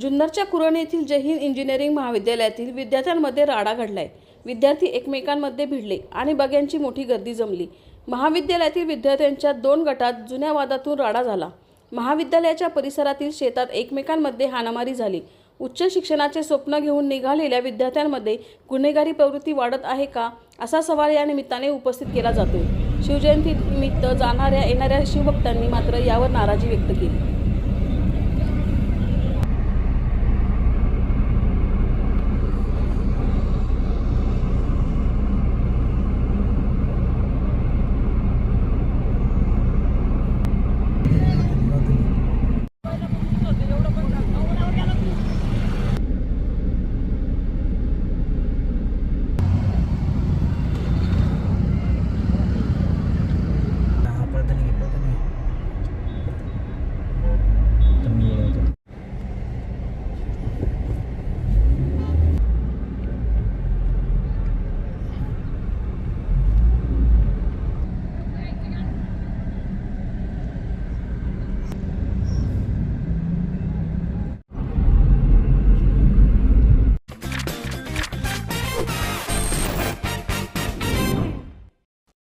जुन्नरच्या कुरण येथील जहीन इंजिनिअरिंग महाविद्यालयातील विद्यार्थ्यांमध्ये राडा घडलाय. विद्यार्थी एकमेकांमध्ये भिडले आणि बग्यांची मोठी गर्दी जमली. महाविद्यालयातील विद्यार्थ्यांच्या दोन गटात जुन्या वादातून राडा झाला. महाविद्यालयाच्या परिसरातील शेतात एकमेकांमध्ये हाणामारी झाली. उच्च शिक्षणाचे स्वप्न घेऊन निघालेल्या विद्यार्थ्यांमध्ये गुन्हेगारी प्रवृत्ती वाढत आहे का असा सवाल या निमित्ताने उपस्थित केला जातो शिवजयंती निमित्त जाणाऱ्या येणाऱ्या शिवभक्तांनी मात्र यावर नाराजी व्यक्त केली.